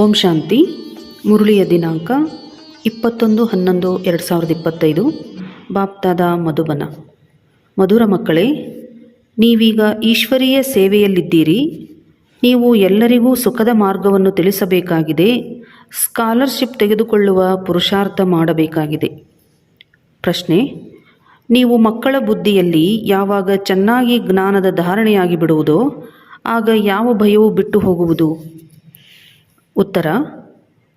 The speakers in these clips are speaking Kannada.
ಓಂ ಶಾಂತಿ, ಮುರುಳಿಯ ದಿನಾಂಕ ಇಪ್ಪತ್ತೊಂದು ಹನ್ನೊಂದು ಎರಡು ಸಾವಿರದ ಇಪ್ಪತ್ತೈದು. ಬಾಪ್ತಾದ ಮಧುಬನ. ಮಧುರ ಮಕ್ಕಳೇ, ನೀವೀಗ ಈಶ್ವರೀಯ ಸೇವೆಯಲ್ಲಿದ್ದೀರಿ. ನೀವು ಎಲ್ಲರಿಗೂ ಸುಖದ ಮಾರ್ಗವನ್ನು ತಿಳಿಸಬೇಕಾಗಿದೆ. ಸ್ಕಾಲರ್ಶಿಪ್ ತೆಗೆದುಕೊಳ್ಳುವ ಪುರುಷಾರ್ಥ ಮಾಡಬೇಕಾಗಿದೆ. ಪ್ರಶ್ನೆ, ನೀವು ಮಕ್ಕಳ ಬುದ್ಧಿಯಲ್ಲಿ ಯಾವಾಗ ಚೆನ್ನಾಗಿ ಜ್ಞಾನದ ಧಾರಣೆಯಾಗಿ ಬಿಡುವುದೋ ಆಗ ಯಾವ ಭಯವು ಬಿಟ್ಟು ಹೋಗುವುದು? ಉತ್ತರ,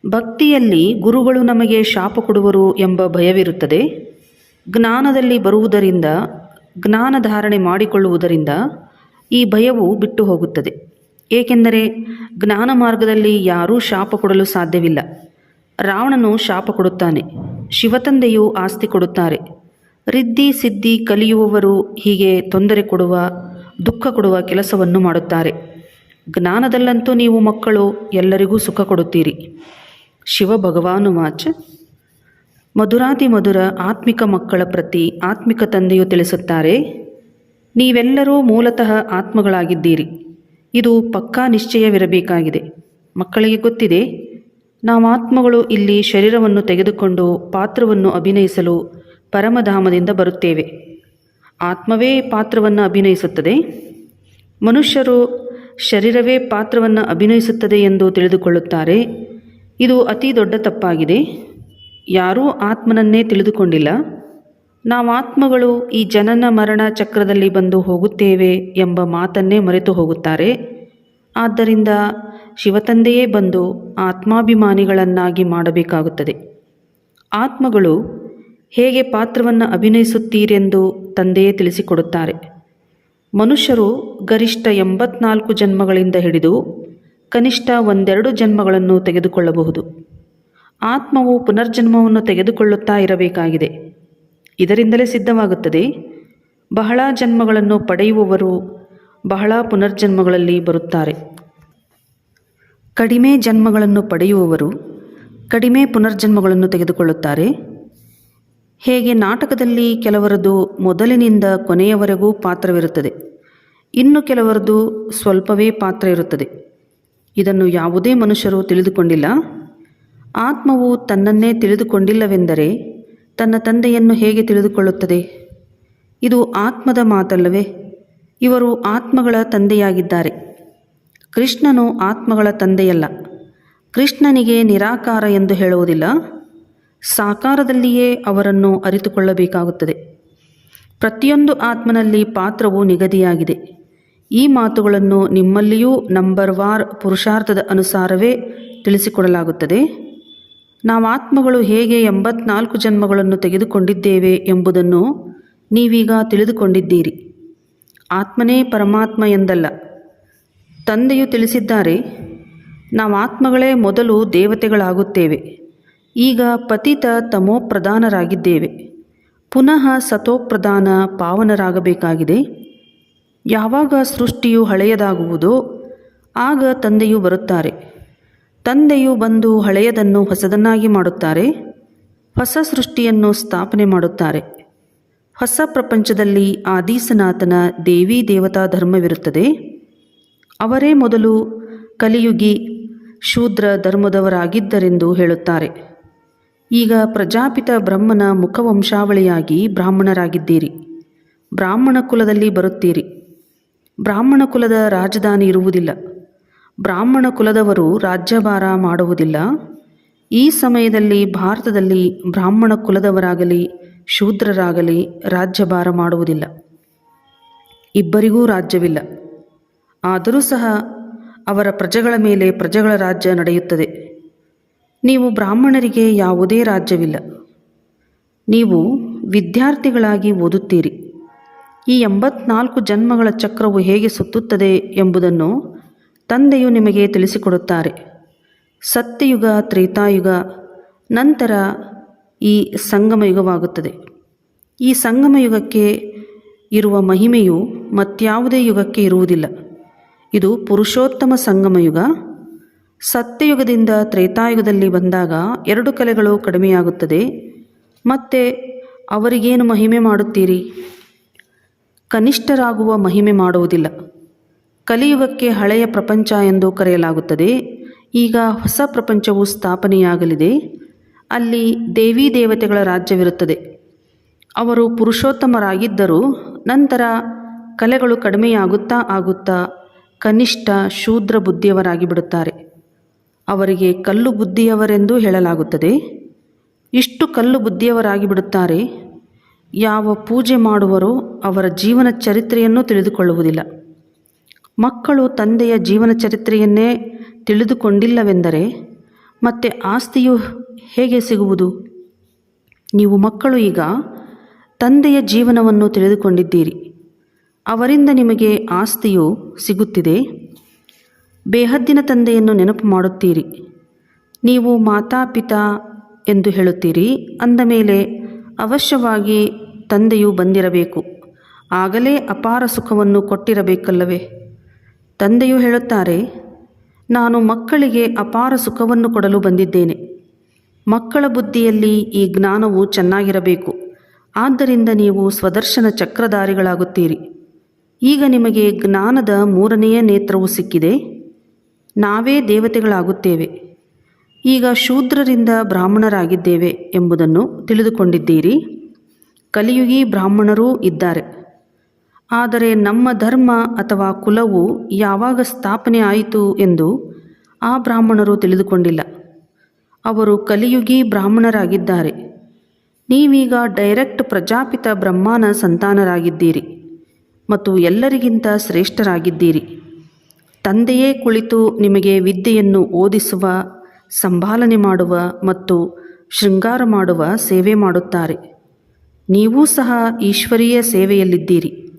ಭಕ್ತಿಯಲ್ಲಿ ಗುರುಗಳು ನಮಗೆ ಶಾಪ ಕೊಡುವರು ಎಂಬ ಭಯವಿರುತ್ತದೆ. ಜ್ಞಾನದಲ್ಲಿ ಬರುವುದರಿಂದ, ಜ್ಞಾನ ಧಾರಣೆ ಮಾಡಿಕೊಳ್ಳುವುದರಿಂದ ಈ ಭಯವು ಬಿಟ್ಟು ಹೋಗುತ್ತದೆ. ಏಕೆಂದರೆ ಜ್ಞಾನ ಮಾರ್ಗದಲ್ಲಿ ಯಾರೂ ಶಾಪ ಕೊಡಲು ಸಾಧ್ಯವಿಲ್ಲ. ರಾವಣನು ಶಾಪ ಕೊಡುತ್ತಾನೆ, ಶಿವತಂದೆಯು ಆಸ್ತಿ ಕೊಡುತ್ತಾರೆ. ರಿದ್ದಿ ಸಿದ್ಧಿ ಕಲಿಯುವವರು ಹೀಗೆ ತೊಂದರೆ ಕೊಡುವ, ದುಃಖ ಕೊಡುವ ಕೆಲಸವನ್ನು ಮಾಡುತ್ತಾರೆ. ಜ್ಞಾನದಲ್ಲಂತೂ ನೀವು ಮಕ್ಕಳು ಎಲ್ಲರಿಗೂ ಸುಖ ಕೊಡುತ್ತೀರಿ. ಶಿವ ಭಗವಾನು ಮಾಚ ಮಧುರಾತಿ ಮಧುರ ಆತ್ಮಿಕ ಮಕ್ಕಳ ಪ್ರತಿ ಆತ್ಮಿಕ ತಂದೆಯು ತಿಳಿಸುತ್ತಾರೆ, ನೀವೆಲ್ಲರೂ ಮೂಲತಃ ಆತ್ಮಗಳಾಗಿದ್ದೀರಿ. ಇದು ಪಕ್ಕಾ ನಿಶ್ಚಯವಿರಬೇಕಾಗಿದೆ. ಮಕ್ಕಳಿಗೆ ಗೊತ್ತಿದೆ, ನಾವು ಆತ್ಮಗಳು ಇಲ್ಲಿ ಶರೀರವನ್ನು ತೆಗೆದುಕೊಂಡು ಪಾತ್ರವನ್ನು ಅಭಿನಯಿಸಲು ಪರಮಧಾಮದಿಂದ ಬರುತ್ತೇವೆ. ಆತ್ಮವೇ ಪಾತ್ರವನ್ನು ಅಭಿನಯಿಸುತ್ತದೆ. ಮನುಷ್ಯರು ಶರೀರವೇ ಪಾತ್ರವನ್ನು ಅಭಿನಯಿಸುತ್ತದೆ ಎಂದು ತಿಳಿದುಕೊಳ್ಳುತ್ತಾರೆ. ಇದು ಅತಿ ದೊಡ್ಡ ತಪ್ಪಾಗಿದೆ. ಯಾರೂ ಆತ್ಮನನ್ನೇ ತಿಳಿದುಕೊಂಡಿಲ್ಲ. ನಾವು ಆತ್ಮಗಳು ಈ ಜನನ ಮರಣ ಚಕ್ರದಲ್ಲಿ ಬಂದು ಹೋಗುತ್ತೇವೆ ಎಂಬ ಮಾತನ್ನೇ ಮರೆತು ಹೋಗುತ್ತಾರೆ. ಆದ್ದರಿಂದ ಶಿವತಂದೆಯೇ ಬಂದು ಆತ್ಮಾಭಿಮಾನಿಗಳನ್ನಾಗಿ ಮಾಡಬೇಕಾಗುತ್ತದೆ. ಆತ್ಮಗಳು ಹೇಗೆ ಪಾತ್ರವನ್ನು ಅಭಿನಯಿಸುತ್ತೀರೆಂದು ತಂದೆಯೇ ತಿಳಿಸಿಕೊಡುತ್ತಾರೆ. ಮನುಷ್ಯರು ಗರಿಷ್ಠ ಎಂಬತ್ನಾಲ್ಕು ಜನ್ಮಗಳಿಂದ ಹಿಡಿದು ಕನಿಷ್ಠ ಒಂದೆರಡು ಜನ್ಮಗಳನ್ನು ತೆಗೆದುಕೊಳ್ಳಬಹುದು. ಆತ್ಮವು ಪುನರ್ಜನ್ಮವನ್ನು ತೆಗೆದುಕೊಳ್ಳುತ್ತಾ ಇರಬೇಕಾಗಿದೆ. ಇದರಿಂದಲೇ ಸಿದ್ಧವಾಗುತ್ತದೆ, ಬಹಳ ಜನ್ಮಗಳನ್ನು ಪಡೆಯುವವರು ಬಹಳ ಪುನರ್ಜನ್ಮಗಳಲ್ಲಿ ಬರುತ್ತಾರೆ. ಕಡಿಮೆ ಜನ್ಮಗಳನ್ನು ಪಡೆಯುವವರು ಕಡಿಮೆ ಪುನರ್ಜನ್ಮಗಳನ್ನು ತೆಗೆದುಕೊಳ್ಳುತ್ತಾರೆ. ಹೇಗೆ ನಾಟಕದಲ್ಲಿ ಕೆಲವರದು ಮೊದಲಿನಿಂದ ಕೊನೆಯವರೆಗೂ ಪಾತ್ರವಿರುತ್ತದೆ. ಇನ್ನು ಕೆಲವರದು ಸ್ವಲ್ಪವೇ ಪಾತ್ರ ಇರುತ್ತದೆ. ಇದನ್ನು ಯಾವುದೇ ಮನುಷ್ಯರು ತಿಳಿದುಕೊಂಡಿಲ್ಲ. ಆತ್ಮವು ತನ್ನನ್ನೇ ತಿಳಿದುಕೊಂಡಿಲ್ಲವೆಂದರೆ ತನ್ನ ತಂದೆಯನ್ನು ಹೇಗೆ ತಿಳಿದುಕೊಳ್ಳುತ್ತದೆ? ಇದು ಆತ್ಮದ ಮಾತಲ್ಲವೇ? ಇವರು ಆತ್ಮಗಳ ತಂದೆಯಾಗಿದ್ದಾರೆ. ಕೃಷ್ಣನು ಆತ್ಮಗಳ ತಂದೆಯಲ್ಲ. ಕೃಷ್ಣನಿಗೆ ನಿರಾಕಾರ ಎಂದು ಹೇಳುವುದಿಲ್ಲ. ಸಾಕಾರದಲ್ಲಿಯೇ ಅವರನ್ನು ಅರಿತುಕೊಳ್ಳಬೇಕಾಗುತ್ತದೆ. ಪ್ರತಿಯೊಂದು ಆತ್ಮನಲ್ಲಿ ಪಾತ್ರವು ನಿಗದಿಯಾಗಿದೆ. ಈ ಮಾತುಗಳನ್ನು ನಿಮ್ಮಲ್ಲಿಯೂ ನಂಬರ್ ವಾರ್ ಪುರುಷಾರ್ಥದ ಅನುಸಾರವೇ ತಿಳಿಸಿಕೊಡಲಾಗುತ್ತದೆ. ನಾವು ಆತ್ಮಗಳು ಹೇಗೆ ಎಂಬತ್ನಾಲ್ಕು ಜನ್ಮಗಳನ್ನು ತೆಗೆದುಕೊಂಡಿದ್ದೇವೆ ಎಂಬುದನ್ನು ನೀವೀಗ ತಿಳಿದುಕೊಂಡಿದ್ದೀರಿ. ಆತ್ಮನೇ ಪರಮಾತ್ಮ ಎಂದಲ್ಲ. ತಂದೆಯು ತಿಳಿಸಿದ್ದಾರೆ, ನಾವು ಆತ್ಮಗಳೇ ಮೊದಲು ದೇವತೆಗಳಾಗುತ್ತೇವೆ, ಈಗ ಪತಿತ ತಮೋಪ್ರಧಾನರಾಗಿದ್ದೇವೆ, ಪುನಃ ಸತೋಪ್ರಧಾನ ಪಾವನರಾಗಬೇಕಾಗಿದೆ. ಯಾವಾಗ ಸೃಷ್ಟಿಯು ಹಳೆಯದಾಗುವುದೋ ಆಗ ತಂದೆಯು ಬರುತ್ತಾರೆ. ತಂದೆಯು ಬಂದು ಹಳೆಯದನ್ನು ಹೊಸದನ್ನಾಗಿ ಮಾಡುತ್ತಾರೆ, ಹೊಸ ಸೃಷ್ಟಿಯನ್ನು ಸ್ಥಾಪನೆ ಮಾಡುತ್ತಾರೆ. ಹೊಸ ಪ್ರಪಂಚದಲ್ಲಿ ಆದಿಸನಾಥನ ದೇವಿ ದೇವತಾ ಧರ್ಮವಿರುತ್ತದೆ. ಅವರೇ ಮೊದಲು ಕಲಿಯುಗಿ ಶೂದ್ರ ಧರ್ಮದವರಾಗಿದ್ದರೆಂದು ಹೇಳುತ್ತಾರೆ. ಈಗ ಪ್ರಜಾಪಿತ ಬ್ರಹ್ಮನ ಮುಖವಂಶಾವಳಿಯಾಗಿ ಬ್ರಾಹ್ಮಣರಾಗಿದ್ದೀರಿ. ಬ್ರಾಹ್ಮಣ ಕುಲದಲ್ಲಿ ಬರುತ್ತೀರಿ. ಬ್ರಾಹ್ಮಣ ಕುಲದ ರಾಜಧಾನಿ ಇರುವುದಿಲ್ಲ. ಬ್ರಾಹ್ಮಣ ಕುಲದವರು ರಾಜ್ಯಭಾರ ಮಾಡುವುದಿಲ್ಲ. ಈ ಸಮಯದಲ್ಲಿ ಭಾರತದಲ್ಲಿ ಬ್ರಾಹ್ಮಣ ಕುಲದವರಾಗಲಿ, ಶೂದ್ರರಾಗಲಿ ರಾಜ್ಯಭಾರ ಮಾಡುವುದಿಲ್ಲ. ಇಬ್ಬರಿಗೂ ರಾಜ್ಯವಿಲ್ಲ. ಆದರೂ ಸಹ ಅವರ ಪ್ರಜೆಗಳ ಮೇಲೆ ಪ್ರಜೆಗಳ ರಾಜ್ಯ ನಡೆಯುತ್ತದೆ. ನೀವು ಬ್ರಾಹ್ಮಣರಿಗೆ ಯಾವುದೇ ರಾಜ್ಯವಿಲ್ಲ. ನೀವು ವಿದ್ಯಾರ್ಥಿಗಳಾಗಿ ಓದುತ್ತೀರಿ. ಈ ಎಂಬತ್ನಾಲ್ಕು ಜನ್ಮಗಳ ಚಕ್ರವು ಹೇಗೆ ಸುತ್ತುತ್ತದೆ ಎಂಬುದನ್ನು ತಂದೆಯು ನಿಮಗೆ ತಿಳಿಸಿಕೊಡುತ್ತಾರೆ. ಸತ್ಯಯುಗ, ತ್ರೇತಾಯುಗ, ನಂತರ ಈ ಸಂಗಮಯುಗವಾಗುತ್ತದೆ. ಈ ಸಂಗಮಯುಗಕ್ಕೆ ಇರುವ ಮಹಿಮೆಯು ಮತ್ಯಾವುದೇ ಯುಗಕ್ಕೆ ಇರುವುದಿಲ್ಲ. ಇದು ಪುರುಷೋತ್ತಮ ಸಂಗಮಯುಗ. ಸತ್ಯಯುಗದಿಂದ ತ್ರೇತಾಯುಗದಲ್ಲಿ ಬಂದಾಗ ಎರಡು ಕಲೆಗಳು ಕಡಿಮೆಯಾಗುತ್ತದೆ. ಮತ್ತೆ ಅವರಿಗೇನು ಮಹಿಮೆ ಮಾಡುತ್ತೀರಿ? ಕನಿಷ್ಠರಾಗುವ ಮಹಿಮೆ ಮಾಡುವುದಿಲ್ಲ. ಕಲಿಯುಗಕ್ಕೆ ಹಳೆಯ ಪ್ರಪಂಚ ಎಂದು ಕರೆಯಲಾಗುತ್ತದೆ. ಈಗ ಹೊಸ ಪ್ರಪಂಚವು ಸ್ಥಾಪನೆಯಾಗಲಿದೆ. ಅಲ್ಲಿ ದೇವಿ ದೇವತೆಗಳ ರಾಜ್ಯವಿರುತ್ತದೆ. ಅವರು ಪುರುಷೋತ್ತಮರಾಗಿದ್ದರೂ ನಂತರ ಕಲೆಗಳು ಕಡಿಮೆಯಾಗುತ್ತಾ ಆಗುತ್ತಾ ಕನಿಷ್ಠ ಶೂದ್ರ ಬುದ್ಧಿಯವರಾಗಿ ಬಿಡುತ್ತಾರೆ. ಅವರಿಗೆ ಕಲ್ಲು ಬುದ್ಧಿಯವರೆಂದು ಹೇಳಲಾಗುತ್ತದೆ. ಇಷ್ಟು ಕಲ್ಲು ಬುದ್ಧಿಯವರಾಗಿ ಬಿಡುತ್ತಾರೆ. ಯಾವ ಪೂಜೆ ಮಾಡುವರೋ ಅವರ ಜೀವನ ಚರಿತ್ರೆಯನ್ನು ತಿಳಿದುಕೊಳ್ಳುವುದಿಲ್ಲ. ಮಕ್ಕಳು ತಂದೆಯ ಜೀವನ ಚರಿತ್ರೆಯನ್ನೇ ತಿಳಿದುಕೊಂಡಿಲ್ಲವೆಂದರೆ ಮತ್ತೆ ಆಸ್ತಿಯು ಹೇಗೆ ಸಿಗುವುದು? ನೀವು ಮಕ್ಕಳು ಈಗ ತಂದೆಯ ಜೀವನವನ್ನು ತಿಳಿದುಕೊಂಡಿದ್ದೀರಿ. ಅವರಿಂದ ನಿಮಗೆ ಆಸ್ತಿಯು ಸಿಗುತ್ತಿದೆ. ಬೇಹದ್ದಿನ ತಂದೆಯನ್ನು ನೆನಪು ಮಾಡುತ್ತೀರಿ. ನೀವು ಮಾತಾಪಿತಾ ಎಂದು ಹೇಳುತ್ತೀರಿ. ಅಂದ ಮೇಲೆ ಅವಶ್ಯವಾಗಿ ತಂದೆಯು ಬಂದಿರಬೇಕು. ಆಗಲೇ ಅಪಾರ ಸುಖವನ್ನು ಕೊಟ್ಟಿರಬೇಕಲ್ಲವೇ? ತಂದೆಯು ಹೇಳುತ್ತಾರೆ, ನಾನು ಮಕ್ಕಳಿಗೆ ಅಪಾರ ಸುಖವನ್ನು ಕೊಡಲು ಬಂದಿದ್ದೇನೆ. ಮಕ್ಕಳ ಬುದ್ಧಿಯಲ್ಲಿ ಈ ಜ್ಞಾನವು ಚೆನ್ನಾಗಿರಬೇಕು. ಆದ್ದರಿಂದ ನೀವು ಸ್ವದರ್ಶನ ಚಕ್ರಧಾರಿಗಳಾಗುತ್ತೀರಿ. ಈಗ ನಿಮಗೆ ಜ್ಞಾನದ ಮೂರನೆಯ ನೇತ್ರವು ಸಿಕ್ಕಿದೆ. ನಾವೇ ದೇವತೆಗಳಾಗುತ್ತೇವೆ. ಈಗ ಶೂದ್ರರಿಂದ ಬ್ರಾಹ್ಮಣರಾಗಿದ್ದೇವೆ ಎಂಬುದನ್ನು ತಿಳಿದುಕೊಂಡಿದ್ದೀರಿ. ಕಲಿಯುಗಿ ಬ್ರಾಹ್ಮಣರೂ ಇದ್ದಾರೆ. ಆದರೆ ನಮ್ಮ ಧರ್ಮ ಅಥವಾ ಕುಲವು ಯಾವಾಗ ಸ್ಥಾಪನೆ ಆಯಿತು ಎಂದು ಆ ಬ್ರಾಹ್ಮಣರು ತಿಳಿದುಕೊಂಡಿಲ್ಲ. ಅವರು ಕಲಿಯುಗಿ ಬ್ರಾಹ್ಮಣರಾಗಿದ್ದಾರೆ. ನೀವೀಗ ಡೈರೆಕ್ಟ್ ಪ್ರಜಾಪಿತ ಬ್ರಹ್ಮನ ಸಂತಾನರಾಗಿದ್ದೀರಿ ಮತ್ತು ಎಲ್ಲರಿಗಿಂತ ಶ್ರೇಷ್ಠರಾಗಿದ್ದೀರಿ. ತಂದೆಯೇ ಕುಳಿತು ನಿಮಗೆ ವಿದ್ಯೆಯನ್ನು ಓದಿಸುವ, ಸಂಭಾಲನೆ ಮಾಡುವ ಮತ್ತು ಶೃಂಗಾರ ಮಾಡುವ ಸೇವೆ ಮಾಡುತ್ತಾರೆ. ನೀವೂ ಸಹ ಈಶ್ವರೀಯ ಸೇವೆಯಲ್ಲಿದ್ದೀರಿ.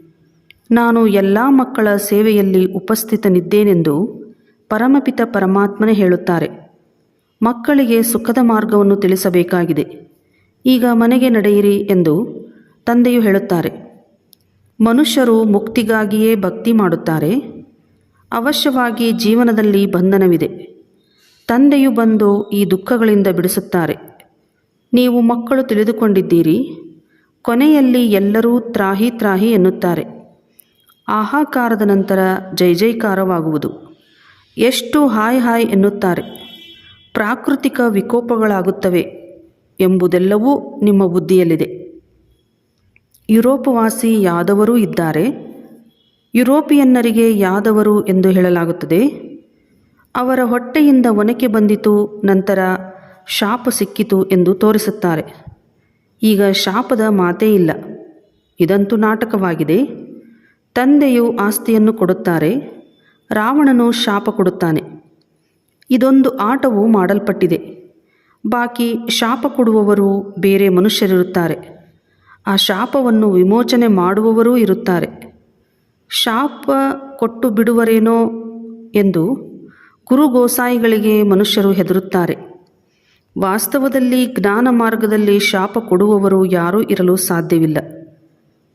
ನಾನು ಎಲ್ಲ ಮಕ್ಕಳ ಸೇವೆಯಲ್ಲಿ ಉಪಸ್ಥಿತನಿದ್ದೇನೆಂದು ಪರಮಪಿತ ಪರಮಾತ್ಮನೇ ಹೇಳುತ್ತಾರೆ. ಮಕ್ಕಳಿಗೆ ಸುಖದ ಮಾರ್ಗವನ್ನು ತಿಳಿಸಬೇಕಾಗಿದೆ. ಈಗ ಮನೆಗೆ ನಡೆಯಿರಿ ಎಂದು ತಂದೆಯು ಹೇಳುತ್ತಾರೆ. ಮನುಷ್ಯರು ಮುಕ್ತಿಗಾಗಿಯೇ ಭಕ್ತಿ ಮಾಡುತ್ತಾರೆ. ಅವಶ್ಯವಾಗಿ ಜೀವನದಲ್ಲಿ ಬಂಧನವಿದೆ. ತಂದೆಯು ಬಂದು ಈ ದುಃಖಗಳಿಂದ ಬಿಡಿಸುತ್ತಾರೆ. ನೀವು ಮಕ್ಕಳು ತಿಳಿದುಕೊಂಡಿದ್ದೀರಿ. ಕೊನೆಯಲ್ಲಿ ಎಲ್ಲರೂ ತ್ರಾಹಿ ತ್ರಾಹಿ ಎನ್ನುತ್ತಾರೆ. ಆಹಾಕಾರದ ನಂತರ ಜೈ ಜೈಕಾರವಾಗುವುದು. ಎಷ್ಟು ಹಾಯ್ ಹಾಯ್ ಎನ್ನುತ್ತಾರೆ. ಪ್ರಾಕೃತಿಕ ವಿಕೋಪಗಳಾಗುತ್ತವೆ ಎಂಬುದೆಲ್ಲವೂ ನಿಮ್ಮ ಬುದ್ಧಿಯಲ್ಲಿದೆ. ಯುರೋಪವಾಸಿ ಯಾದವರೂ ಇದ್ದಾರೆ. ಯುರೋಪಿಯನ್ನರಿಗೆ ಯಾದವರು ಎಂದು ಹೇಳಲಾಗುತ್ತದೆ. ಅವರ ಹೊಟ್ಟೆಯಿಂದ ಒನಕೆ ಬಂದಿತು, ನಂತರ ಶಾಪ ಸಿಕ್ಕಿತು ಎಂದು ತೋರಿಸುತ್ತಾರೆ. ಈಗ ಶಾಪದ ಮಾತೇ ಇಲ್ಲ. ಇದಂತೂ ನಾಟಕವಾಗಿದೆ. ತಂದೆಯು ಆಸ್ತಿಯನ್ನು ಕೊಡುತ್ತಾರೆ, ರಾವಣನು ಶಾಪ ಕೊಡುತ್ತಾನೆ. ಇದೊಂದು ಆಟವು ಮಾಡಲ್ಪಟ್ಟಿದೆ. ಬಾಕಿ ಶಾಪ ಕೊಡುವವರು ಬೇರೆ ಮನುಷ್ಯರಿರುತ್ತಾರೆ. ಆ ಶಾಪವನ್ನು ವಿಮೋಚನೆ ಮಾಡುವವರೂ ಇರುತ್ತಾರೆ. ಶಾಪ ಕೊಟ್ಟು ಬಿಡುವರೇನೋ ಎಂದು ಗುರು ಗೋಸಾಯಿಗಳಿಗೆ ಮನುಷ್ಯರು ಹೆದರುತ್ತಾರೆ. ವಾಸ್ತವದಲ್ಲಿ ಜ್ಞಾನ ಮಾರ್ಗದಲ್ಲಿ ಶಾಪ ಕೊಡುವವರು ಯಾರೂ ಇರಲು ಸಾಧ್ಯವಿಲ್ಲ.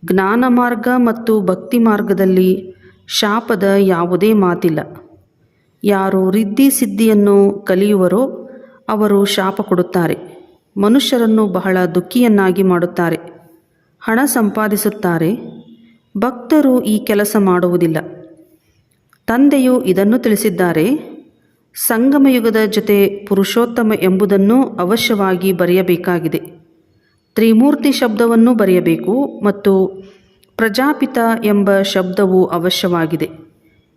ಜ್ಞಾನ ಮಾರ್ಗ ಮತ್ತು ಭಕ್ತಿ ಮಾರ್ಗದಲ್ಲಿ ಶಾಪದ ಯಾವುದೇ ಮಾತಿಲ್ಲ. ಯಾರು ರಿದ್ದಿ ಸಿದ್ಧಿಯನ್ನು ಕಲಿಯುವರೋ ಅವರು ಶಾಪ ಕೊಡುತ್ತಾರೆ. ಮನುಷ್ಯರನ್ನು ಬಹಳ ದುಃಖಿಯನ್ನಾಗಿ ಮಾಡುತ್ತಾರೆ. ಹಣ ಸಂಪಾದಿಸುತ್ತಾರೆ. ಭಕ್ತರು ಈ ಕೆಲಸ ಮಾಡುವುದಿಲ್ಲ. ತಂದೆಯು ಇದನ್ನು ತಿಳಿಸಿದ್ದಾರೆ. ಸಂಗಮಯುಗದ ಜೊತೆ ಪುರುಷೋತ್ತಮ ಎಂಬುದನ್ನು ಅವಶ್ಯವಾಗಿ ಬರೆಯಬೇಕಾಗಿದೆ. ತ್ರಿಮೂರ್ತಿ ಶಬ್ದವನ್ನು ಬರೆಯಬೇಕು ಮತ್ತು ಪ್ರಜಾಪಿತ ಎಂಬ ಶಬ್ದವು ಅವಶ್ಯವಾಗಿದೆ.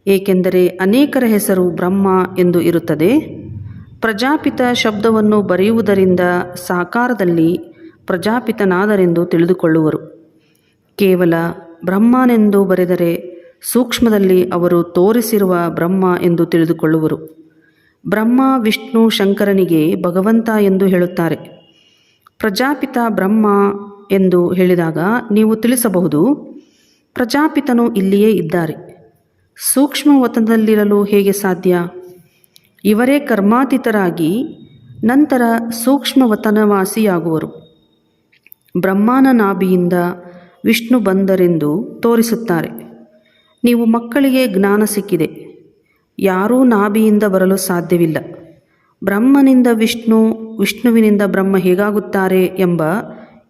ಏಕೆಂದರೆ ಅನೇಕರ ಹೆಸರು ಬ್ರಹ್ಮ ಎಂದು ಇರುತ್ತದೆ. ಪ್ರಜಾಪಿತ ಶಬ್ದವನ್ನು ಬರೆಯುವುದರಿಂದ ಸಾಕಾರದಲ್ಲಿ ಪ್ರಜಾಪಿತನಾದರೆಂದು ತಿಳಿದುಕೊಳ್ಳುವರು. ಕೇವಲ ಬ್ರಹ್ಮನೆಂದು ಬರೆದರೆ ಸೂಕ್ಷ್ಮದಲ್ಲಿ ಅವರು ತೋರಿಸಿರುವ ಬ್ರಹ್ಮ ಎಂದು ತಿಳಿದುಕೊಳ್ಳುವರು. ಬ್ರಹ್ಮ, ವಿಷ್ಣು, ಶಂಕರನಿಗೆ ಭಗವಂತ ಎಂದು ಹೇಳುತ್ತಾರೆ. ಪ್ರಜಾಪಿತ ಬ್ರಹ್ಮ ಎಂದು ಹೇಳಿದಾಗ ನೀವು ತಿಳಿಸಬಹುದು, ಪ್ರಜಾಪಿತನು ಇಲ್ಲಿಯೇ ಇದ್ದಾರೆ. ಸೂಕ್ಷ್ಮ ವತನದಲ್ಲಿರಲು ಹೇಗೆ ಸಾಧ್ಯ? ಇವರೇ ಕರ್ಮಾತೀತರಾಗಿ ನಂತರ ಸೂಕ್ಷ್ಮವತನವಾಸಿಯಾಗುವರು ಬ್ರಹ್ಮನ ನಾಭಿಯಿಂದ ವಿಷ್ಣು ಬಂದರೆಂದು ತೋರಿಸುತ್ತಾರೆ. ನೀವು ಮಕ್ಕಳಿಗೆ ಜ್ಞಾನ ಸಿಕ್ಕಿದೆ. ಯಾರೂ ನಾಭಿಯಿಂದ ಬರಲು ಸಾಧ್ಯವಿಲ್ಲ. ಬ್ರಹ್ಮನಿಂದ ವಿಷ್ಣು, ವಿಷ್ಣುವಿನಿಂದ ಬ್ರಹ್ಮ ಹೇಗಾಗುತ್ತಾರೆ ಎಂಬ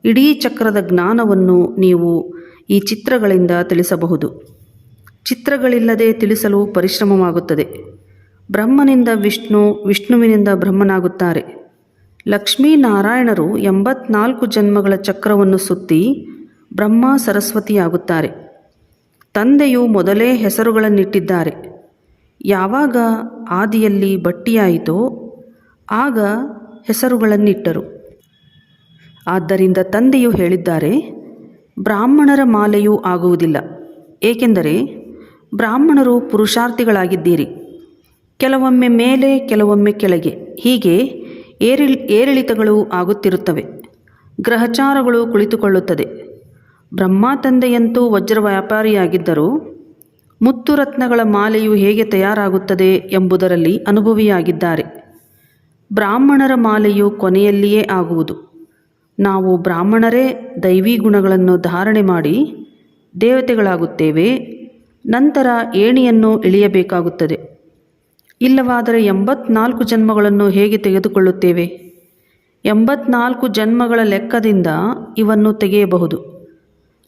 ಇಡೀ ಚಕ್ರದ ಜ್ಞಾನವನ್ನು ನೀವು ಈ ಚಿತ್ರಗಳಿಂದ ತಿಳಿಸಬಹುದು. ಚಿತ್ರಗಳಿಲ್ಲದೆ ತಿಳಿಸಲು ಪರಿಶ್ರಮವಾಗುತ್ತದೆ. ಬ್ರಹ್ಮನಿಂದ ವಿಷ್ಣು, ವಿಷ್ಣುವಿನಿಂದ ಬ್ರಹ್ಮನಾಗುತ್ತಾರೆ. ಲಕ್ಷ್ಮೀನಾರಾಯಣರು ಎಂಬತ್ನಾಲ್ಕು ಜನ್ಮಗಳ ಚಕ್ರವನ್ನು ಸುತ್ತಿ ಬ್ರಹ್ಮ ಸರಸ್ವತಿಯಾಗುತ್ತಾರೆ. ತಂದೆಯು ಮೊದಲೇ ಹೆಸರುಗಳನ್ನಿಟ್ಟಿದ್ದಾರೆ. ಯಾವಾಗ ಆದಿಯಲ್ಲಿ ಬಟ್ಟಿಯಾಯಿತೋ ಆಗ ಹೆಸರುಗಳನ್ನಿಟ್ಟರು. ಆದ್ದರಿಂದ ತಂದೆಯು ಹೇಳಿದ್ದಾರೆ, ಬ್ರಾಹ್ಮಣರ ಮಾಲೆಯೂ ಆಗುವುದಿಲ್ಲ, ಏಕೆಂದರೆ ಬ್ರಾಹ್ಮಣರು ಪುರುಷಾರ್ಥಿಗಳಾಗಿದ್ದೀರಿ. ಕೆಲವೊಮ್ಮೆ ಮೇಲೆ, ಕೆಲವೊಮ್ಮೆ ಕೆಳಗೆ, ಹೀಗೆ ಏರಿಳ್, ಏರಿಳಿತಗಳು ಆಗುತ್ತಿರುತ್ತವೆ, ಗ್ರಹಚಾರಗಳು ಕುಳಿತುಕೊಳ್ಳುತ್ತದೆ. ಬ್ರಹ್ಮ ತಂದೆಯಂತೂ ವಜ್ರ ವ್ಯಾಪಾರಿಯಾಗಿದ್ದರು ಮುತ್ತು ರತ್ನಗಳ ಮಾಲೆಯು ಹೇಗೆ ತಯಾರಾಗುತ್ತದೆ ಎಂಬುದರಲ್ಲಿ ಅನುಭವಿಯಾಗಿದ್ದಾರೆ. ಬ್ರಾಹ್ಮಣರ ಮಾಲೆಯು ಕೊನೆಯಲ್ಲಿಯೇ ಆಗುವುದು. ನಾವು ಬ್ರಾಹ್ಮಣರೇ, ದೈವಿ ಗುಣಗಳನ್ನು ಧಾರಣೆ ಮಾಡಿ ದೇವತೆಗಳಾಗುತ್ತೇವೆ. ನಂತರ ಏಣಿಯನ್ನು ಇಳಿಯಬೇಕಾಗುತ್ತದೆ. ಇಲ್ಲವಾದರೆ ಎಂಬತ್ನಾಲ್ಕು ಜನ್ಮಗಳನ್ನು ಹೇಗೆ ತೆಗೆದುಕೊಳ್ಳುತ್ತೇವೆ? ಎಂಬತ್ನಾಲ್ಕು ಜನ್ಮಗಳ ಲೆಕ್ಕದಿಂದ ಇವನ್ನು ತೆಗೆಯಬಹುದು.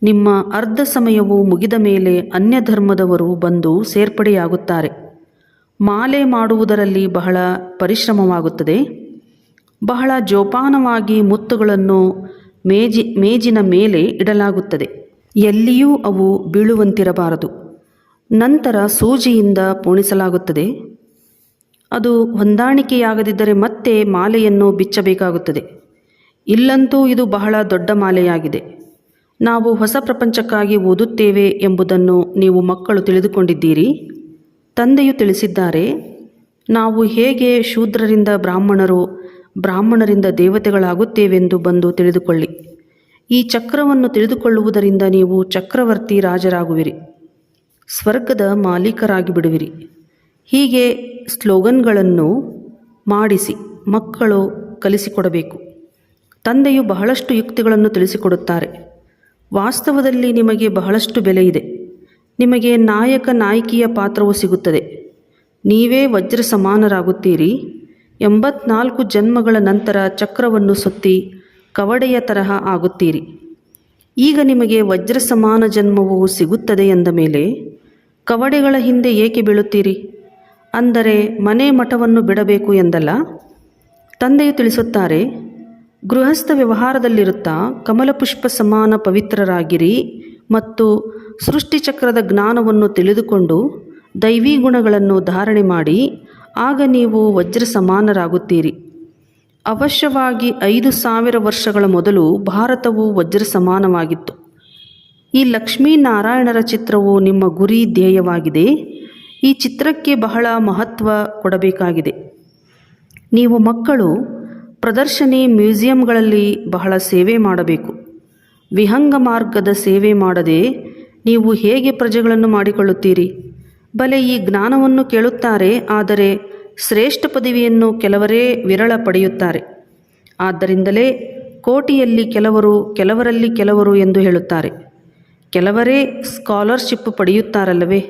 ನಿಮ್ಮ ಅರ್ಧ ಸಮಯವು ಮುಗಿದ ಮೇಲೆ ಅನ್ಯ ಧರ್ಮದವರು ಬಂದು ಸೇರ್ಪಡೆಯಾಗುತ್ತಾರೆ. ಮಾಲೆ ಮಾಡುವುದರಲ್ಲಿ ಬಹಳ ಪರಿಶ್ರಮವಾಗುತ್ತದೆ. ಬಹಳ ಜೋಪಾನವಾಗಿ ಮುತ್ತುಗಳನ್ನು ಮೇಜಿ, ಮೇಜಿನ ಮೇಲೆ ಇಡಲಾಗುತ್ತದೆ. ಎಲ್ಲಿಯೂ ಅವು ಬೀಳುವಂತಿರಬಾರದು. ನಂತರ ಸೂಜಿಯಿಂದ ಪೋಣಿಸಲಾಗುತ್ತದೆ. ಅದು ಹೊಂದಾಣಿಕೆಯಾಗದಿದ್ದರೆ ಮತ್ತೆ ಮಾಲೆಯನ್ನು ಬಿಚ್ಚಬೇಕಾಗುತ್ತದೆ. ಇಲ್ಲಂತೂ ಇದು ಬಹಳ ದೊಡ್ಡ ಮಾಲೆಯಾಗಿದೆ. ನಾವು ಹೊಸ ಪ್ರಪಂಚಕ್ಕಾಗಿ ಓದುತ್ತೇವೆ ಎಂಬುದನ್ನು ನೀವು ಮಕ್ಕಳು ತಿಳಿದುಕೊಂಡಿದ್ದೀರಿ. ತಂದೆಯು ತಿಳಿಸಿದ್ದಾರೆ, ನಾವು ಹೇಗೆ ಶೂದ್ರರಿಂದ ಬ್ರಾಹ್ಮಣರು ಬ್ರಾಹ್ಮಣರಿಂದ ದೇವತೆಗಳಾಗುತ್ತೇವೆಂದು ಬಂದು ತಿಳಿದುಕೊಳ್ಳಿ. ಈ ಚಕ್ರವನ್ನು ತಿಳಿದುಕೊಳ್ಳುವುದರಿಂದ ನೀವು ಚಕ್ರವರ್ತಿ ರಾಜರಾಗುವಿರಿ, ಸ್ವರ್ಗದ ಮಾಲೀಕರಾಗಿ ಬಿಡುವಿರಿ ಹೀಗೆ ಸ್ಲೋಗನ್ಗಳನ್ನು ಮಾಡಿಸಿ ಮಕ್ಕಳು ಕಲಿಸಿಕೊಡಬೇಕು. ತಂದೆಯು ಬಹಳಷ್ಟು ಯುಕ್ತಿಗಳನ್ನು ತಿಳಿಸಿಕೊಡುತ್ತಾರೆ. ವಾಸ್ತವದಲ್ಲಿ ನಿಮಗೆ ಬಹಳಷ್ಟು ಬೆಲೆ ಇದೆ. ನಿಮಗೆ ನಾಯಕ ನಾಯಕಿಯ ಪಾತ್ರವು ಸಿಗುತ್ತದೆ. ನೀವೇ ವಜ್ರ ಸಮಾನರಾಗುತ್ತೀರಿ ಎಂಬತ್ನಾಲ್ಕು ಜನ್ಮಗಳ ನಂತರ ಚಕ್ರವನ್ನು ಸುತ್ತಿ ಕವಡೆಯ ತರಹ ಆಗುತ್ತೀರಿ. ಈಗ ನಿಮಗೆ ವಜ್ರ ಸಮಾನ ಜನ್ಮವು ಸಿಗುತ್ತದೆ ಎಂದ ಮೇಲೆ ಕವಡೆಗಳ ಹಿಂದೆ ಏಕೆ ಬೀಳುತ್ತೀರಿ? ಅಂದರೆ ಮನೆ ಮಠವನ್ನು ಬಿಡಬೇಕು ಎಂದಲ್ಲ? ತಂದೆಯು ತಿಳಿಸುತ್ತಾರೆ ಗೃಹಸ್ಥ ವ್ಯವಹಾರದಲ್ಲಿರುತ್ತಾ ಕಮಲಪುಷ್ಪ ಸಮಾನ ಪವಿತ್ರರಾಗಿರಿ ಮತ್ತು ಸೃಷ್ಟಿಚಕ್ರದ ಜ್ಞಾನವನ್ನು ತಿಳಿದುಕೊಂಡು ದೈವಿ ಗುಣಗಳನ್ನು ಧಾರಣೆ ಮಾಡಿ ಆಗ ನೀವು ವಜ್ರ ಸಮಾನರಾಗುತ್ತೀರಿ ಅವಶ್ಯವಾಗಿ ಐದು ಸಾವಿರ ವರ್ಷಗಳ ಮೊದಲು ಭಾರತವು ವಜ್ರ ಸಮಾನವಾಗಿತ್ತು ಈ ಲಕ್ಷ್ಮೀನಾರಾಯಣರ ಚಿತ್ರವು ನಿಮ್ಮ ಗುರಿ ಧ್ಯೇಯವಾಗಿದೆ. ಈ ಚಿತ್ರಕ್ಕೆ ಬಹಳ ಮಹತ್ವ ಕೊಡಬೇಕಾಗಿದೆ. ನೀವು ಮಕ್ಕಳು ಪ್ರದರ್ಶನಿ ಮ್ಯೂಸಿಯಂಗಳಲ್ಲಿ ಬಹಳ ಸೇವೆ ಮಾಡಬೇಕು. ವಿಹಂಗ ಮಾರ್ಗದ ಸೇವೆ ಮಾಡದೆ ನೀವು ಹೇಗೆ ಪ್ರಜೆಗಳನ್ನು ಮಾಡಿಕೊಳ್ಳುತ್ತೀರಿ? ಬಲೆ ಈ ಜ್ಞಾನವನ್ನು ಕೇಳುತ್ತಾರೆ, ಆದರೆ ಶ್ರೇಷ್ಠ ಪದವಿಯನ್ನು ಕೆಲವರೇ ವಿರಳ ಪಡೆಯುತ್ತಾರೆ. ಆದ್ದರಿಂದಲೇ ಕೋಟಿಯಲ್ಲಿ ಕೆಲವರು ಕೆಲವರಲ್ಲಿ ಕೆಲವರು ಎಂದು ಹೇಳುತ್ತಾರೆ. ಕೆಲವರೇ ಸ್ಕಾಲರ್ಶಿಪ್ ಪಡೆಯುತ್ತಾರಲ್ಲವೇ?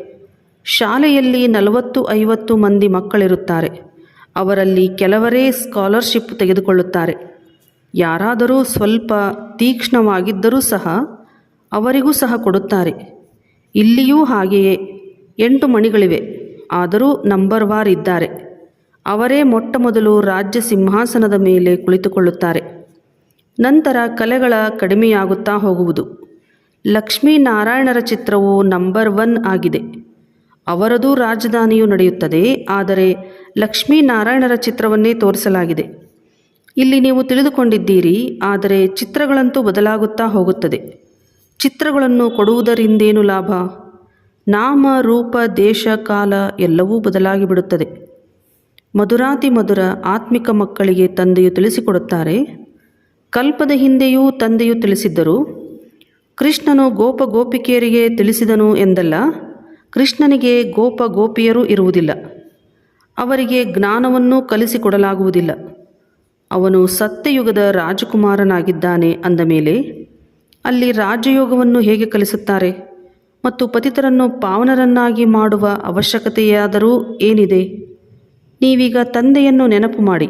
ಶಾಲೆಯಲ್ಲಿ ನಲವತ್ತು ಐವತ್ತು ಮಂದಿ ಮಕ್ಕಳಿರುತ್ತಾರೆ. ಅವರಲ್ಲಿ ಕೆಲವರೇ ಸ್ಕಾಲರ್ಶಿಪ್ ತೆಗೆದುಕೊಳ್ಳುತ್ತಾರೆ. ಯಾರಾದರೂ ಸ್ವಲ್ಪ ತೀಕ್ಷ್ಣವಾಗಿದ್ದರೂ ಸಹ ಅವರಿಗೂ ಸಹ ಕೊಡುತ್ತಾರೆ. ಇಲ್ಲಿಯೂ ಹಾಗೆಯೇ. ಎಂಟು ಮಣಿಗಳಿವೆ. ಆದರೂ ನಂಬರ್ ವಾರ್ ಇದ್ದಾರೆ. ಅವರೇ ಮೊಟ್ಟ ಮೊದಲು ರಾಜ್ಯ ಸಿಂಹಾಸನದ ಮೇಲೆ ಕುಳಿತುಕೊಳ್ಳುತ್ತಾರೆ. ನಂತರ ಕಲೆಗಳ ಕಡಿಮೆಯಾಗುತ್ತಾ ಹೋಗುವುದು. ಲಕ್ಷ್ಮೀನಾರಾಯಣರ ಚಿತ್ರವು ನಂಬರ್ ಒನ್ ಆಗಿದೆ. ಅವರದೂ ರಾಜಧಾನಿಯು ನಡೆಯುತ್ತದೆ. ಆದರೆ ಲಕ್ಷ್ಮೀನಾರಾಯಣರ ಚಿತ್ರವನ್ನೇ ತೋರಿಸಲಾಗಿದೆ. ಇಲ್ಲಿ ನೀವು ತಿಳಿದುಕೊಂಡಿದ್ದೀರಿ, ಆದರೆ ಚಿತ್ರಗಳಂತೂ ಬದಲಾಗುತ್ತಾ ಹೋಗುತ್ತದೆ. ಚಿತ್ರಗಳನ್ನು ಕೊಡುವುದರಿಂದೇನು ಲಾಭ? ನಾಮ, ರೂಪ, ದೇಶ, ಕಾಲ ಎಲ್ಲವೂ ಬದಲಾಗಿ ಬಿಡುತ್ತದೆ. ಮಧುರಾತಿ ಮಧುರ ಆತ್ಮಿಕ ಮಕ್ಕಳಿಗೆ ತಂದೆಯು ತಿಳಿಸಿಕೊಡುತ್ತಾರೆ. ಕಲ್ಪದ ಹಿಂದೆಯೂ ತಂದೆಯು ತಿಳಿಸಿದ್ದರು. ಕೃಷ್ಣನು ಗೋಪ ಗೋಪಿಕೆಯರಿಗೆ ತಿಳಿಸಿದನು ಎಂದಲ್ಲ, ಕೃಷ್ಣನಿಗೆ ಗೋಪ ಗೋಪಿಯರು ಇರುವುದಿಲ್ಲ. ಅವರಿಗೆ ಜ್ಞಾನವನ್ನು ಕಲಿಸಿಕೊಡಲಾಗುವುದಿಲ್ಲ. ಅವನು ಸತ್ಯಯುಗದ ರಾಜಕುಮಾರನಾಗಿದ್ದಾನೆ ಅಂದ ಮೇಲೆ, ಅಲ್ಲಿ ರಾಜಯೋಗವನ್ನು ಹೇಗೆ ಕಲಿಸುತ್ತಾರೆ ಮತ್ತು ಪತಿತರನ್ನು ಪಾವನರನ್ನಾಗಿ ಮಾಡುವ ಅವಶ್ಯಕತೆಯಾದರೂ ಏನಿದೆ? ನೀವೀಗ ತಂದೆಯನ್ನು ನೆನಪು ಮಾಡಿ.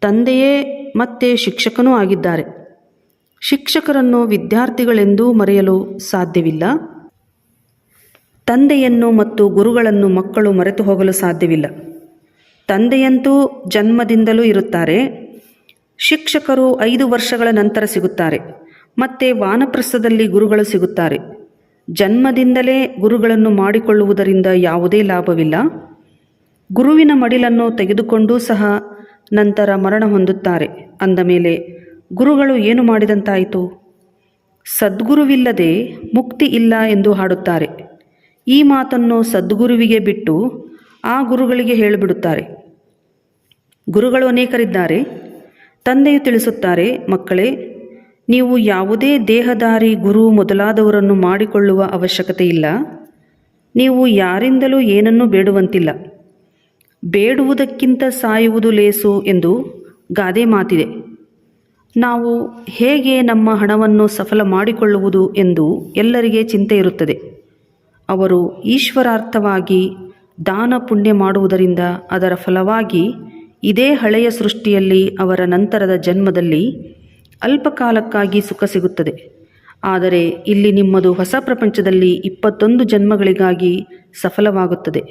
ತಂದೆಯೇ ಮತ್ತೆ ಶಿಕ್ಷಕನೂ ಆಗಿದ್ದಾರೆ. ಶಿಕ್ಷಕರನ್ನು ವಿದ್ಯಾರ್ಥಿಗಳೆಂದೂ ಮರೆಯಲು ಸಾಧ್ಯವಿಲ್ಲ. ತಂದೆಯನ್ನು ಮತ್ತು ಗುರುಗಳನ್ನು ಮಕ್ಕಳು ಮರೆತು ಹೋಗಲು ಸಾಧ್ಯವಿಲ್ಲ. ತಂದೆಯಂತೂ ಜನ್ಮದಿಂದಲೂ ಇರುತ್ತಾರೆ. ಶಿಕ್ಷಕರು ಐದು ವರ್ಷಗಳ ನಂತರ ಸಿಗುತ್ತಾರೆ. ಮತ್ತೆ ವಾನಪ್ರಸ್ಥದಲ್ಲಿ ಗುರುಗಳು ಸಿಗುತ್ತಾರೆ. ಜನ್ಮದಿಂದಲೇ ಗುರುಗಳನ್ನು ಮಾಡಿಕೊಳ್ಳುವುದರಿಂದ ಯಾವುದೇ ಲಾಭವಿಲ್ಲ. ಗುರುವಿನ ಮಡಿಲನ್ನು ತೆಗೆದುಕೊಂಡೂ ಸಹ ನಂತರ ಮರಣ ಹೊಂದುತ್ತಾರೆ. ಅಂದ ಮೇಲೆ, ಗುರುಗಳು ಏನು ಮಾಡಿದಂತಾಯಿತು? ಸದ್ಗುರುವಿಲ್ಲದೆ ಮುಕ್ತಿ ಇಲ್ಲ ಎಂದು ಹಾಡುತ್ತಾರೆ. ಈ ಮಾತನ್ನು ಸದ್ಗುರುವಿಗೆ ಬಿಟ್ಟು ಆ ಗುರುಗಳಿಗೆ ಹೇಳಿಬಿಡುತ್ತಾರೆ. ಗುರುಗಳು ಅನೇಕರಿದ್ದಾರೆ. ತಂದೆಯು ತಿಳಿಸುತ್ತಾರೆ, ಮಕ್ಕಳೇ, ನೀವು ಯಾವುದೇ ದೇಹದಾರಿ ಗುರು ಮೊದಲಾದವರನ್ನು ಮಾಡಿಕೊಳ್ಳುವ ಅವಶ್ಯಕತೆ ಇಲ್ಲ ನೀವು ಯಾರಿಂದಲೂ ಏನನ್ನೂ ಬೇಡುವಂತಿಲ್ಲ. ಬೇಡುವುದಕ್ಕಿಂತ ಸಾಯುವುದು ಲೇಸು ಎಂದು ಗಾದೆ ಮಾತಿದೆ. ನಾವು ಹೇಗೆ ನಮ್ಮ ಹಣವನ್ನು ಸಫಲ ಮಾಡಿಕೊಳ್ಳುವುದು ಎಂದು ಎಲ್ಲರಿಗೆ ಚಿಂತೆ ಇರುತ್ತದೆ. ಅವರು ಈಶ್ವರಾರ್ಥವಾಗಿ ದಾನ ಪುಣ್ಯ ಮಾಡುವುದರಿಂದ ಅದರ ಫಲವಾಗಿ ಇದೇ ಹಳೆಯ ಸೃಷ್ಟಿಯಲ್ಲಿ ಅವರ ನಂತರದ ಜನ್ಮದಲ್ಲಿ ಅಲ್ಪಕಾಲಕ್ಕಾಗಿ ಸುಖ ಸಿಗುತ್ತದೆ. ಆದರೆ ಇಲ್ಲಿ ನಿಮ್ಮದು ಹೊಸ ಪ್ರಪಂಚದಲ್ಲಿ ಇಪ್ಪತ್ತೊಂದು ಜನ್ಮಗಳಿಗಾಗಿ ಸಫಲವಾಗುತ್ತದೆ.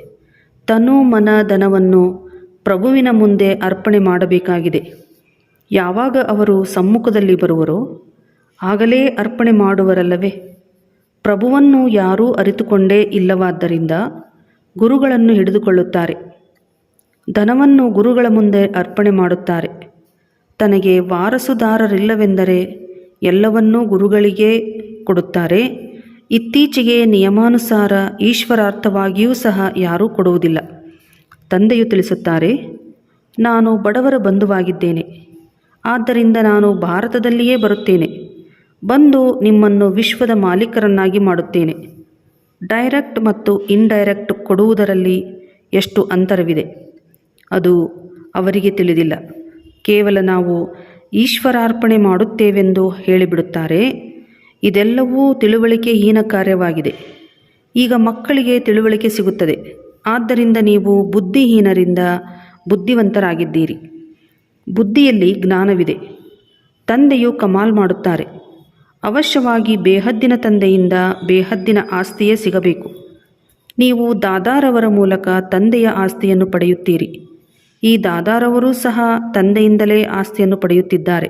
ತನು ಮನ ಧನವನ್ನು ಪ್ರಭುವಿನ ಮುಂದೆ ಅರ್ಪಣೆ ಮಾಡಬೇಕಾಗಿದೆ. ಯಾವಾಗ ಅವರು ಸಮ್ಮುಖದಲ್ಲಿ ಬರುವರೋ ಆಗಲೇ ಅರ್ಪಣೆ ಮಾಡುವರಲ್ಲವೇ? ಪ್ರಭುವನ್ನು ಯಾರೂ ಅರಿತುಕೊಂಡೇ ಇಲ್ಲವಾದ್ದರಿಂದ ಗುರುಗಳನ್ನು ಹಿಡಿದುಕೊಳ್ಳುತ್ತಾರೆ. ಧನವನ್ನು ಗುರುಗಳ ಮುಂದೆ ಅರ್ಪಣೆ ಮಾಡುತ್ತಾರೆ. ತನಗೆ ವಾರಸುದಾರರಿಲ್ಲವೆಂದರೆ ಎಲ್ಲವನ್ನೂ ಗುರುಗಳಿಗೆ ಕೊಡುತ್ತಾರೆ. ಇತ್ತೀಚೆಗೆ ನಿಯಮಾನುಸಾರ ಈಶ್ವರಾರ್ಥವಾಗಿಯೂ ಸಹ ಯಾರೂ ಕೊಡುವುದಿಲ್ಲ. ತಂದೆಯು ತಿಳಿಸುತ್ತಾರೆ, ನಾನು ಬಡವರ ಬಂಧುವಾಗಿದ್ದೇನೆ. ಆದ್ದರಿಂದ ನಾನು ಭಾರತದಲ್ಲಿಯೇ ಬರುತ್ತೇನೆ. ಬಂದು ನಿಮ್ಮನ್ನು ವಿಶ್ವದ ಮಾಲೀಕರನ್ನಾಗಿ ಮಾಡುತ್ತೇನೆ. ಡೈರೆಕ್ಟ್ ಮತ್ತು ಇನ್ಡೈರೆಕ್ಟ್ ಕೊಡುವುದರಲ್ಲಿ ಎಷ್ಟು ಅಂತರವಿದೆ? ಅದು ಅವರಿಗೆ ತಿಳಿದಿಲ್ಲ. ಕೇವಲ ನಾವು ಈಶ್ವರಾರ್ಪಣೆ ಮಾಡುತ್ತೇವೆಂದು ಹೇಳಿಬಿಡುತ್ತಾರೆ. ಇದೆಲ್ಲವೂ ತಿಳುವಳಿಕೆಹೀನ ಕಾರ್ಯವಾಗಿದೆ. ಈಗ ಮಕ್ಕಳಿಗೆ ತಿಳುವಳಿಕೆ ಸಿಗುತ್ತದೆ. ಆದ್ದರಿಂದ ನೀವು ಬುದ್ಧಿಹೀನರಿಂದ ಬುದ್ಧಿವಂತರಾಗಿದ್ದೀರಿ. ಬುದ್ಧಿಯಲ್ಲಿ ಜ್ಞಾನವಿದೆ. ತಂದೆಯು ಕಮಾಲ್ ಮಾಡುತ್ತಾರೆ. ಅವಶ್ಯವಾಗಿ ಬೇಹದ್ದಿನ ತಂದೆಯಿಂದ ಬೇಹದ್ದಿನ ಆಸ್ತಿಯೇ ಸಿಗಬೇಕು. ನೀವು ದಾದಾರವರ ಮೂಲಕ ತಂದೆಯ ಆಸ್ತಿಯನ್ನು ಪಡೆಯುತ್ತೀರಿ. ಈ ದಾದಾರವರೂ ಸಹ ತಂದೆಯಿಂದಲೇ ಆಸ್ತಿಯನ್ನು ಪಡೆಯುತ್ತಿದ್ದಾರೆ.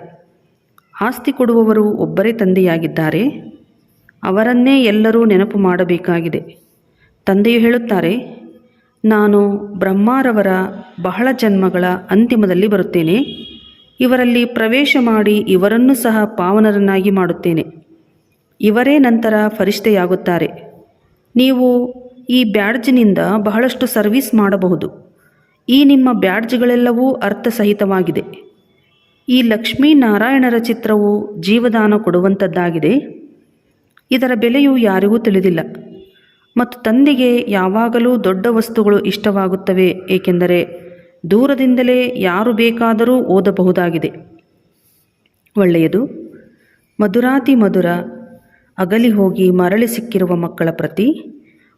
ಆಸ್ತಿ ಕೊಡುವವರು ಒಬ್ಬರೇ ತಂದೆಯಾಗಿದ್ದಾರೆ. ಅವರನ್ನೇ ಎಲ್ಲರೂ ನೆನಪು ಮಾಡಬೇಕಾಗಿದೆ. ತಂದೆಯು ಹೇಳುತ್ತಾರೆ, ನಾನು ಬ್ರಹ್ಮಾರವರ ಬಹಳ ಜನ್ಮಗಳ ಅಂತಿಮದಲ್ಲಿ ಬರುತ್ತೇನೆ. ಇವರಲ್ಲಿ ಪ್ರವೇಶ ಮಾಡಿ ಇವರನ್ನು ಸಹ ಪಾವನರನ್ನಾಗಿ ಮಾಡುತ್ತೇನೆ. ಇವರೇ ನಂತರ ಫರಿಷ್ಠೆಯಾಗುತ್ತಾರೆ. ನೀವು ಈ ಬ್ಯಾಡ್ಜ್ನಿಂದ ಬಹಳಷ್ಟು ಸರ್ವಿಸ್ ಮಾಡಬಹುದು. ಈ ನಿಮ್ಮ ಬ್ಯಾಡ್ಜ್ಗಳೆಲ್ಲವೂ ಅರ್ಥಸಹಿತವಾಗಿದೆ. ಈ ಲಕ್ಷ್ಮೀನಾರಾಯಣರ ಚಿತ್ರವು ಜೀವದಾನ ಕೊಡುವಂಥದ್ದಾಗಿದೆ. ಇದರ ಬೆಲೆಯು ಯಾರಿಗೂ ತಿಳಿದಿಲ್ಲ. ಮತ್ತು ತಂದೆಗೆ ಯಾವಾಗಲೂ ದೊಡ್ಡ ವಸ್ತುಗಳು ಇಷ್ಟವಾಗುತ್ತವೆ, ಏಕೆಂದರೆ ದೂರದಿಂದಲೇ ಯಾರು ಬೇಕಾದರೂ ಓದಬಹುದಾಗಿದೆ. ಒಳ್ಳೆಯದು. ಮಧುರಾತಿ ಮಧುರ, ಅಗಲಿ ಹೋಗಿ ಮರಳಿ ಸಿಕ್ಕಿರುವ ಮಕ್ಕಳ ಪ್ರತಿ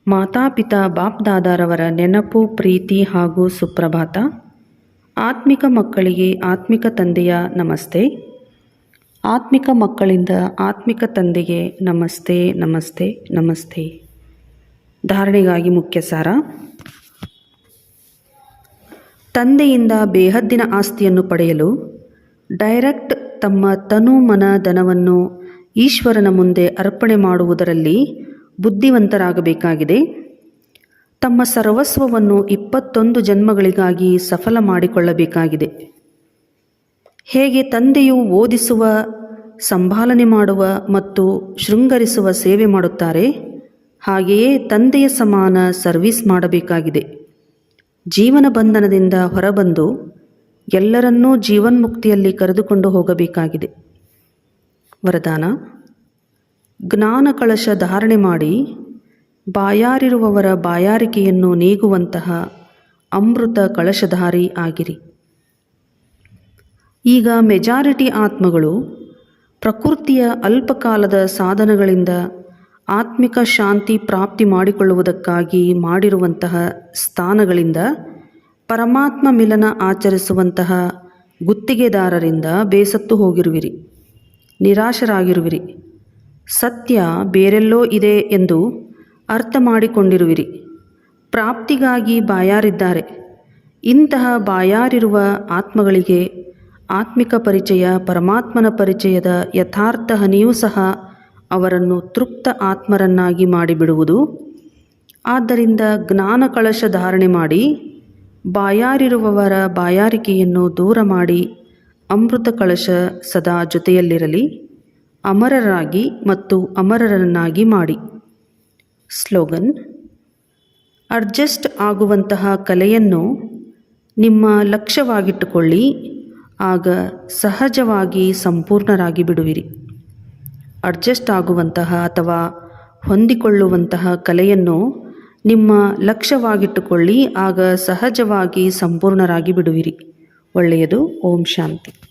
ಮಾತಾಪಿತಾ ಬಾಪ್ ದಾದಾರವರ ನೆನಪು, ಪ್ರೀತಿ ಹಾಗೂ ಸುಪ್ರಭಾತ. ಆತ್ಮಿಕ ಮಕ್ಕಳಿಗೆ ಆತ್ಮಿಕ ತಂದೆಯ ನಮಸ್ತೆ. ಆತ್ಮಿಕ ಮಕ್ಕಳಿಂದ ಆತ್ಮಿಕ ತಂದೆಗೆ ನಮಸ್ತೆ ನಮಸ್ತೆ ನಮಸ್ತೆ. ಧಾರಣೆಗಾಗಿ ಮುಖ್ಯ ಸಾರ. ತಂದೆಯಿಂದ ಬೇಹದ್ದಿನ ಆಸ್ತಿಯನ್ನು ಪಡೆಯಲು ಡೈರೆಕ್ಟ್ ತಮ್ಮ ತನು ಮನ ಧನವನ್ನು ಈಶ್ವರನ ಮುಂದೆ ಅರ್ಪಣೆ ಮಾಡುವುದರಲ್ಲಿ ಬುದ್ಧಿವಂತರಾಗಬೇಕಾಗಿದೆ. ತಮ್ಮ ಸರ್ವಸ್ವವನ್ನು ಇಪ್ಪತ್ತೊಂದು ಜನ್ಮಗಳಿಗಾಗಿ ಸಫಲ ಮಾಡಿಕೊಳ್ಳಬೇಕಾಗಿದೆ. ಹೇಗೆ ತಂದೆಯು ಓದಿಸುವ, ಸಂಭಾಲನೆ ಮಾಡುವ ಮತ್ತು ಶೃಂಗರಿಸುವ ಸೇವೆ ಮಾಡುತ್ತಾರೆ, ಹಾಗೆಯೇ ತಂದೆಯ ಸಮಾನ ಸರ್ವಿಸ್ ಮಾಡಬೇಕಾಗಿದೆ. ಜೀವನ ಬಂಧನದಿಂದ ಹೊರಬಂದು ಎಲ್ಲರನ್ನೂ ಜೀವನ್ಮುಕ್ತಿಯಲ್ಲಿ ಕರೆದುಕೊಂಡು ಹೋಗಬೇಕಾಗಿದೆ. ವರದಾನ, ಜ್ಞಾನ ಕಳಶ ಧಾರಣೆ ಮಾಡಿ ಬಾಯಾರಿರುವವರ ಬಾಯಾರಿಕೆಯನ್ನು ನೀಗುವಂತಹ ಅಮೃತ ಕಳಶಧಾರಿ ಆಗಿರಿ. ಈಗ ಮೆಜಾರಿಟಿ ಆತ್ಮಗಳು ಪ್ರಕೃತಿಯ ಅಲ್ಪಕಾಲದ ಸಾಧನಗಳಿಂದ ಆತ್ಮಿಕ ಶಾಂತಿ ಪ್ರಾಪ್ತಿ ಮಾಡಿಕೊಳ್ಳುವುದಕ್ಕಾಗಿ ಮಾಡಿರುವಂತಹ ಸ್ಥಾನಗಳಿಂದ ಪರಮಾತ್ಮ ಮಿಲನ ಆಚರಿಸುವಂತಹ ಗುತ್ತಿಗೆದಾರರಿಂದ ಬೇಸತ್ತು ಹೋಗಿರುವಿರಿ, ನಿರಾಶರಾಗಿರುವಿರಿ. ಸತ್ಯ ಬೇರೆಲ್ಲೋ ಇದೆ ಎಂದು ಅರ್ಥ ಮಾಡಿಕೊಂಡಿರುವಿರಿ. ಪ್ರಾಪ್ತಿಗಾಗಿ ಬಾಯಾರಿದ್ದಾರೆ. ಇಂತಹ ಬಾಯಾರಿರುವ ಆತ್ಮಗಳಿಗೆ ಆತ್ಮಿಕ ಪರಿಚಯ, ಪರಮಾತ್ಮನ ಪರಿಚಯದ ಯಥಾರ್ಥ ಹನಿಯೂ ಸಹ ಅವರನ್ನು ತೃಪ್ತ ಆತ್ಮರನ್ನಾಗಿ ಮಾಡಿಬಿಡುವುದು. ಆದ್ದರಿಂದ ಜ್ಞಾನ ಕಳಶ ಧಾರಣೆ ಮಾಡಿ, ಬಾಯಾರಿರುವವರ ಬಾಯಾರಿಕೆಯನ್ನು ದೂರ ಮಾಡಿ, ಅಮೃತ ಕಳಶ ಸದಾ ಜೊತೆಯಲ್ಲಿರಲಿ, ಅಮರರಾಗಿ ಮತ್ತು ಅಮರರನ್ನಾಗಿ ಮಾಡಿ. ಸ್ಲೋಗನ್, ಅಡ್ಜಸ್ಟ್ ಆಗುವಂತಹ ಕಲೆಯನ್ನು ನಿಮ್ಮ ಲಕ್ಷ್ಯವಾಗಿಟ್ಟುಕೊಳ್ಳಿ, ಆಗ ಸಹಜವಾಗಿ ಸಂಪೂರ್ಣರಾಗಿ ಬಿಡುವಿರಿ. ಅಡ್ಜಸ್ಟ್ ಆಗುವಂತಹ ಅಥವಾ ಹೊಂದಿಕೊಳ್ಳುವಂತಹ ಕಲೆಯನ್ನು ನಿಮ್ಮ ಲಕ್ಷ್ಯವಾಗಿಟ್ಟುಕೊಳ್ಳಿ ಆಗ ಸಹಜವಾಗಿ ಸಂಪೂರ್ಣರಾಗಿ ಬಿಡುವಿರಿ. ಒಳ್ಳೆಯದು. ಓಂ ಶಾಂತಿ.